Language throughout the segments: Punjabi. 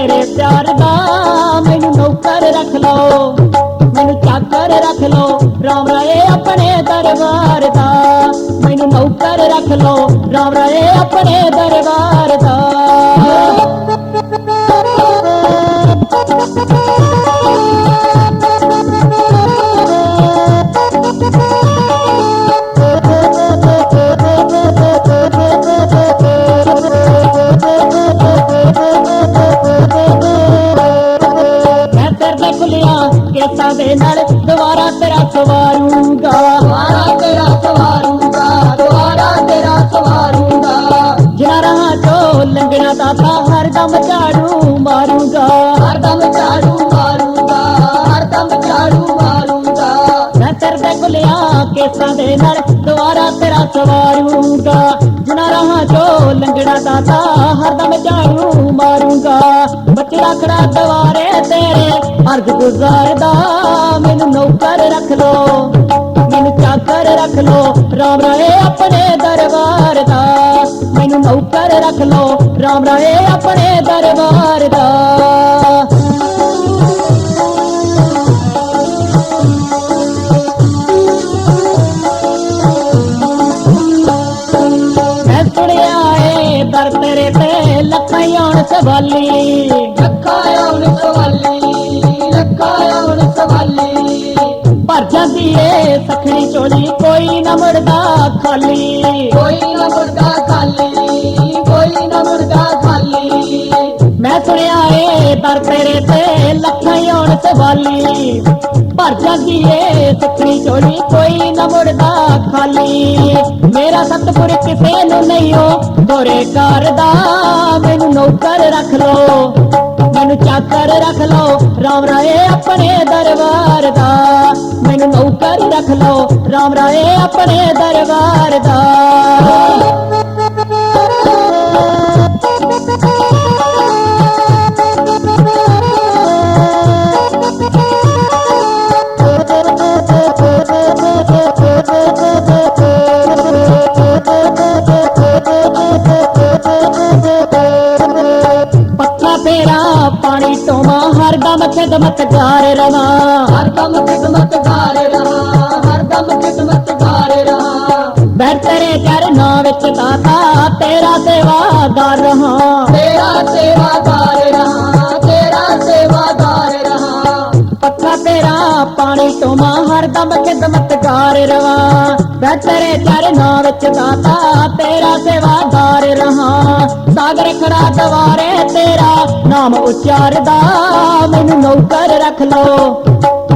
ਭੈਣੇ ਪਿਆਰ ਦਾ, ਮੈਨੂੰ ਨੌਕਰ ਰੱਖ ਲਓ। ਮੈਨੂੰ ਚਾਕਰ ਰੱਖ ਲਓ। ਰਾਮ ਰਾਏ ਆਪਣੇ ਦਰਬਾਰ ਦਾ, ਮੈਨੂੰ ਨੌਕਰ ਰੱਖ ਲਓ। ਰਾਮ ਰਾਏ ਆਪਣੇ ਦਰਬਾਰ ਦਾ। ਦਾਤਾ ਝਾੜੂ ਮਾਰੂੰਗਾ। ਹਰਦਮ ਝਾੜੂ ਮਾਰੂੰਗਾ ਹਰਦਮ ਝਾੜੂ ਮਾਰੂੰਗਾ। ਮੈਂ ਤੇਰੇ ਖੁੱਲਿਆ ਕੇਸਾਂ ਦੇ ਨਾਲ ਦੁਬਾਰਾ ਤੇਰਾ ਸਵਾਰੂੰਗਾ। ਰਾਹਾਂ ਚੋਂ ਲੰਘਣਾ ਦਾਤਾ ਹਰਦਮ ਝਾੜੂ ਮਾਰੂੰਗਾ। ਬੱਚੇ ਰੱਖੜਾ ਦੁਆਰੇ ਤੇਰੇ ਅਰਜ਼ ਗੁਜ਼ਾਰਦਾ ਮੈਨੂੰ ਨੌਕਰ ਰੱਖ ਲੋ ਮੈਨੂੰ ਨੌਕਰ ਰੱਖ ਲੋ ਰਾਮ ਰਾਏ ਆਪਣੇ ਦਰਬਾਰ ਦਾ। ਮੈਂ ਸੁਣਿਆ ਏ ਦਰ ਤੇਰੇ ਤੇ ਲੱਖਾਂ ਆਉਣ ਸਵਾਲੀ। ਲੱਖਾ ਆਉਣ ਸਵਾਲੀ ਲੱਖਾ ਆਉਣ ਸਵਾਲੀ। ਭਰ ਜਾਂਦੀ ਏ ਸਖਣੀ ਚੋਲੀ ਕੋਈ ਨਾ ਮੁੜਦਾ ਖਾਲੀ। ਕੋਈ ਦਰ ਤੇਰੇ ਤੇ ਲੱਖਾਂ ਆਉਣ ਸਵਾਲੀ। ਭਰ ਜਾਂਦੀ ਏ ਸਖਣੀ ਚੋਲੀ ਕੋਈ ਨਾ ਮੁੜਦਾ ਖਾਲੀ। ਮੇਰਾ ਸਤਪੁਰ ਕਿਸੇ ਨੂੰ ਨਹੀਂ ਹੋ ਦੋਰੇ ਕਰਦਾ ਮੈਨੂੰ ਨੌਕਰ ਰੱਖ ਲੋ। ਮੈਨੂੰ ਚਾਕਰ ਰੱਖ ਲੋ, ਰਾਮ ਰਾਏ ਆਪਣੇ ਦਰਬਾਰ ਦਾ। ਮੈਨੂੰ ਨੌਕਰ ਰੱਖ ਲੋ, ਰਾਮ ਰਾਏ ਆਪਣੇ ਦਰਬਾਰ ਦਾ। ਫੇਰਾ ਪਾਣੀ ਟੋਮਾ ਹਰਦਮ ਖਿਦਮਤ ਕਰ ਰਵਾਂ। ਹਰਦਮ ਖਿਦਮਤਗਾਰ ਰਹਾ ਹਰਦਮ ਖਿਦਮਤਗਾਰ ਰਹਾ ਬੈਠ ਤੇਰੇ ਚਰਨਾਂ ਵਿੱਚ ਦਾਤਾ ਤੇਰਾ ਸੇਵਾਦਾਰ ਰਹਾ ਤੇਰਾ ਸੇਵਾਦਾਰ ਰਹਾ ਤੇਰਾ ਸੇਵਾਦਾਰ ਰਹਾ ਪੱਥਾ ਫੇਰਾ ਪਾਣੀ ਟੋਮਾ ਹਰਦਮ ਖਿਦਮਤ ਕਰ ਰਵਾਂ। ਬੈਠ ਤੇਰੇ ਚਰਨਾਂ ਵਿੱਚ ਦਾਤਾ ਤੇਰਾ ਸੇਵਾਦਾਰ ਰਹਾ ਸਾਗਰ ਖੜਾ ਦਵਾਰੇ ਤੇਰਾ, ਨਾਮ ਉਚਾਰਦਾ ਮੈਨੂੰ ਨੌਕਰ ਰੱਖ ਲੋ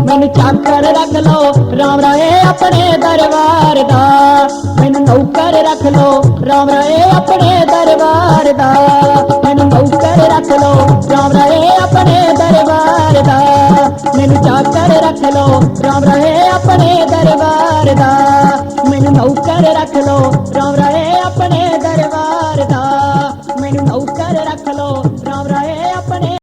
ਮੈਨੂੰ ਚਾਕਰ ਰੱਖ ਲੋ ਰਾਮ ਰਾਏ ਆਪਣੇ ਦਰਬਾਰ ਦਾ। ਮੈਨੂੰ ਨੌਕਰ ਰੱਖ ਲੋ ਰਾਮ ਰਾਏ ਆਪਣੇ ਦਰਬਾਰ ਦਾ। ਮੈਨੂੰ ਨੌਕਰ ਰੱਖ ਲੋ ਰਾਮ ਰਾਏ ਆਪਣੇ ਦਰਬਾਰ ਦਾ। ਮੈਨੂੰ ਚਾਕਰ ਰੱਖ ਲੋ ਰਾਮ ਰਾਏ ਆਪਣੇ ਦਰਬਾਰ ਦਾ। ਮੈਨੂੰ ਨੌਕਰ ਰੱਖ ਲੋ ਰਾਮ